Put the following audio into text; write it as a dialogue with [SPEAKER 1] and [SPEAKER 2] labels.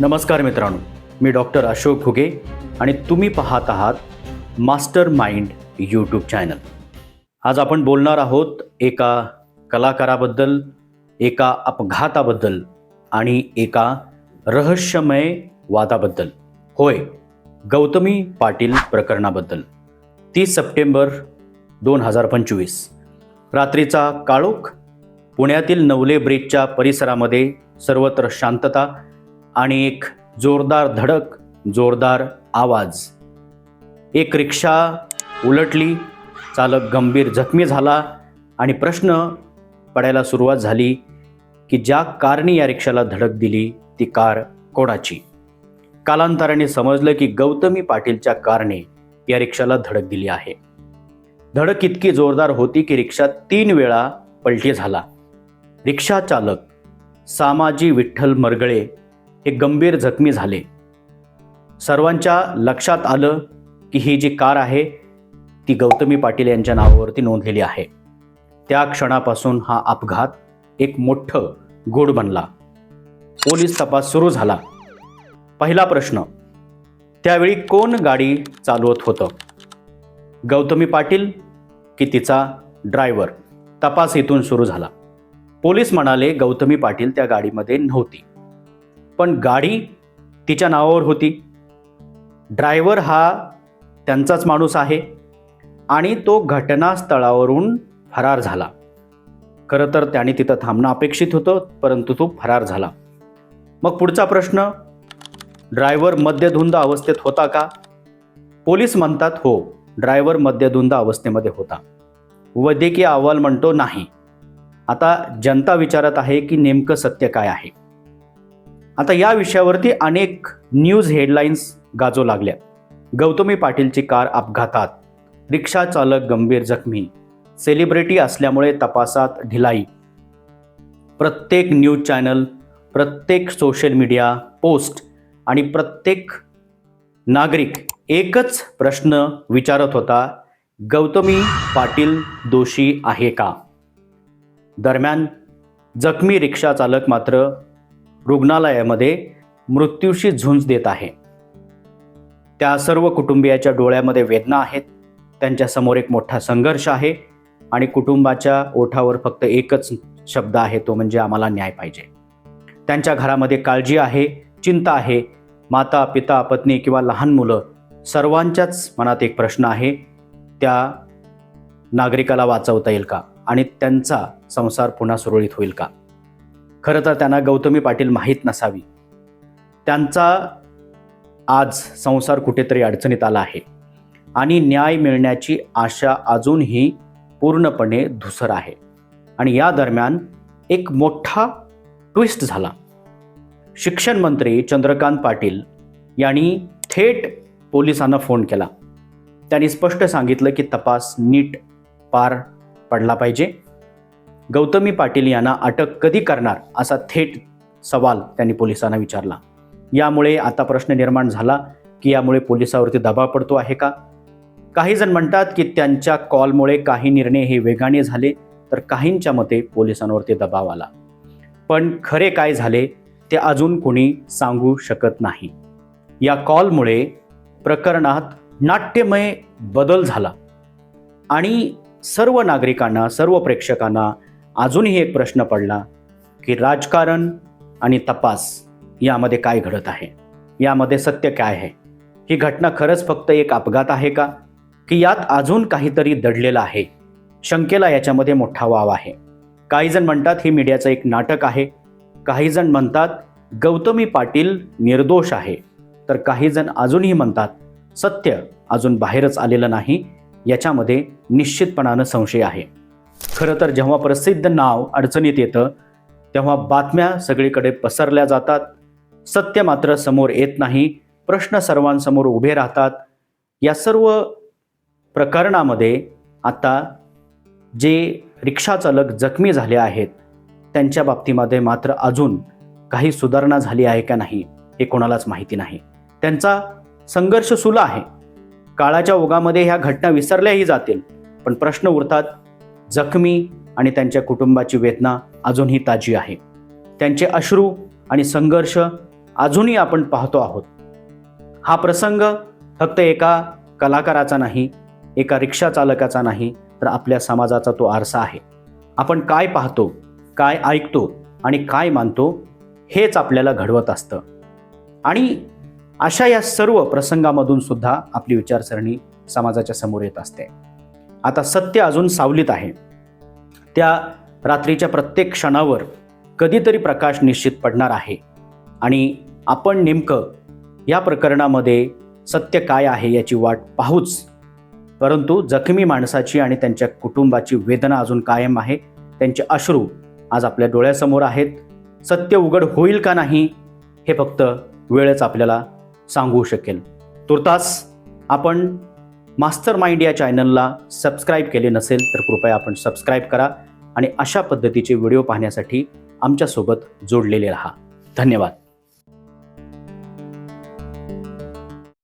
[SPEAKER 1] नमस्कार मित्रांनो मी डॉक्टर अशोक घुगे आणि तुम्ही पाहत आहात मास्टर माइंड यूट्यूब चॅनल. आज आपण बोलणार आहोत एका कलाकाराबद्दल एका अपघाताबद्दल आणि एका रहस्यमय वादाबद्दल. होय गौतमी पाटील प्रकरणाबद्दल. तीस सप्टेंबर दोन हजार पंचवीस. रात्रीचा काळोख पुण्यातील नवले ब्रिजच्या परिसरामध्ये सर्वत्र शांतता आणि एक जोरदार धडक जोरदार आवाज. एक रिक्षा उलटली चालक गंभीर जखमी झाला आणि प्रश्न पडायला सुरुवात झाली की ज्या कारने या रिक्षाला धडक दिली ती कार कोणाची? कालांतराने समजलं की गौतमी पाटीलच्या कारने या रिक्षाला धडक दिली आहे. धडक इतकी जोरदार होती की रिक्षा तीन वेळा पलटी झाला. रिक्षा चालक सामाजी विठ्ठल मरगळे हे गंभीर जखमी झाले. सर्वांच्या लक्षात आलं की ही जी कार आहे ती गौतमी पाटील यांच्या नावावरती नोंदलेली आहे. त्या क्षणापासून हा अपघात एक मोठं गोड बनला. पोलीस तपास सुरू झाला. पहिला प्रश्न त्यावेळी कोण गाडी चालवत होतं? गौतमी पाटील की तिचा ड्रायव्हर? तपास इथून सुरू झाला. पोलीस म्हणाले गौतमी पाटील त्या गाडीमध्ये नव्हती. पण गाडी तिच्या नावावर होती. ड्रायव्हर हा त्यांचाच माणूस आहे आणि तो घटनास्थळावरून फरार झाला. खरं तर त्याने तिथं थांबणं अपेक्षित होतं परंतु तो फरार झाला. मग पुढचा प्रश्न ड्रायव्हर मद्यधुंद अवस्थेत होता का? पोलीस म्हणतात हो ड्रायव्हर मद्यधुंद अवस्थेमध्ये होता. वैद्यकीय अहवाल म्हणतो नाही. आता जनता विचारत आहे की नेमकं सत्य काय आहे? आता या विषयावरती अनेक न्यूज हेडलाईन्स गाजू लागल्या. गौतमी पाटीलची कार अपघातात. रिक्षा चालक गंभीर जखमी. सेलिब्रिटी असल्यामुळे तपासात ढिलाई. प्रत्येक न्यूज चॅनल प्रत्येक सोशल मीडिया पोस्ट आणि प्रत्येक नागरिक एकच प्रश्न विचारत होता गौतमी पाटील दोषी आहे का? दरम्यान जखमी रिक्षा चालक मात्र रुग्णालयामध्ये मृत्यूशी झुंज देत आहे. त्या सर्व कुटुंबियाच्या डोळ्यामध्ये वेदना आहेत. त्यांच्यासमोर एक मोठा संघर्ष आहे आणि कुटुंबाच्या ओठावर फक्त एकच शब्द आहे तो म्हणजे आम्हाला न्याय पाहिजे. त्यांच्या घरामध्ये काळजी आहे चिंता आहे. माता पिता पत्नी किंवा लहान मुलं सर्वांच्याच मनात एक प्रश्न आहे त्या नागरिकाला वाचवता येईल का? आणि त्यांचा संसार पुन्हा सुरळीत होईल का? खरं तर त्यांना गौतमी पाटील माहीत नसावी. त्यांचा आज संसार कुठेतरी अडचणीत आला आहे. आणि न्याय मिळण्याची आशा अजूनही पूर्णपणे धुसर आहे. आणि या दरम्यान एक मोठा ट्विस्ट झाला. शिक्षण मंत्री चंद्रकांत पाटील यांनी थेट पोलिसांना फोन केला. त्यांनी स्पष्ट सांगितलं की तपास नीट पार पडला पाहिजे. गौतमी पाटील यांना अटक कधी करणार असा थेट सवाल त्यांनी पोलिसांना विचारला. यामुळे आता प्रश्न निर्माण झाला की यामुळे पोलिसावरती दबाव पडतो आहे का? काही जण म्हणतात की त्यांच्या कॉलमुळे काही निर्णय हे वेगाने झाले तर काहींच्या मते पोलिसांवरती दबाव आला. पण खरे काय झाले ते अजून कोणी सांगू शकत नाही. या कॉलमुळे प्रकरणात नाट्यमय बदल झाला. आणि सर्व नागरिकांना सर्व प्रेक्षकांना अजूनही एक प्रश्न पडला की राजकारण आणि तपास यामध्ये काय घडत आहे? यामध्ये सत्य काय आहे? ही घटना खरंच फक्त एक अपघात आहे का? की यात अजून काहीतरी दडलेलं आहे? शंकेला याच्यामध्ये मोठा वाव आहे. काहीजण म्हणतात हे मीडियाचं एक नाटक आहे. काहीजण म्हणतात गौतमी पाटील निर्दोष आहे. तर काहीजण अजूनही म्हणतात सत्य अजून बाहेरच आलेलं नाही. याच्यामध्ये निश्चितपणानं संशय आहे. खरं तर जेव्हा प्रसिद्ध नाव अडचणीत येतं तेव्हा बातम्या सगळीकडे पसरल्या जातात. सत्य मात्र समोर येत नाही. प्रश्न सर्वांसमोर उभे राहतात. या सर्व प्रकरणामध्ये आता जे रिक्षाचालक जखमी झाले आहेत त्यांच्या बाबतीमध्ये मात्र अजून काही सुधारणा झाली आहे का नाही हे कोणालाच माहिती नाही. त्यांचा संघर्ष सुला आहे. काळाच्या ओघामध्ये ह्या घटना विसरल्याही जातील पण प्रश्न उरतात जखमी आणि त्यांच्या कुटुंबाची वेदना अजूनही ताजी आहे. त्यांचे अश्रू आणि संघर्ष अजूनही आपण पाहतो आहोत. हा प्रसंग फक्त एका कलाकाराचा नाही एका रिक्षा चालकाचा नाही तर आपल्या समाजाचा तो आरसा आहे. आपण काय पाहतो काय ऐकतो आणि काय मानतो हेच आपल्याला घडवत असतं. आणि अशा या सर्व प्रसंगामधून सुद्धा आपली विचारसरणी समाजाच्या समोर येत असते. आता सत्य अजून सावलीत आहे. त्या रात्रीच्या प्रत्येक क्षणावर कधीतरी प्रकाश निश्चित पडणार आहे. आणि आपण नेमकं या प्रकरणामध्ये सत्य काय आहे याची वाट पाहूच. परंतु जखमी माणसाची आणि त्यांच्या कुटुंबाची वेदना अजून कायम आहे. त्यांचे अश्रू आज आपल्या डोळ्यासमोर आहेत. सत्य उघड होईल का नाही हे फक्त वेळच आपल्याला सांगू शकेल. तुर्तास आपण मास्टर माइंड या चॅनलला सबस्क्राईब केले नसेल तर कृपया आपण सबस्क्राईब करा आणि अशा पद्धतीचे व्हिडिओ पाहण्यासाठी आमच्यासोबत जोडलेले राहा. धन्यवाद.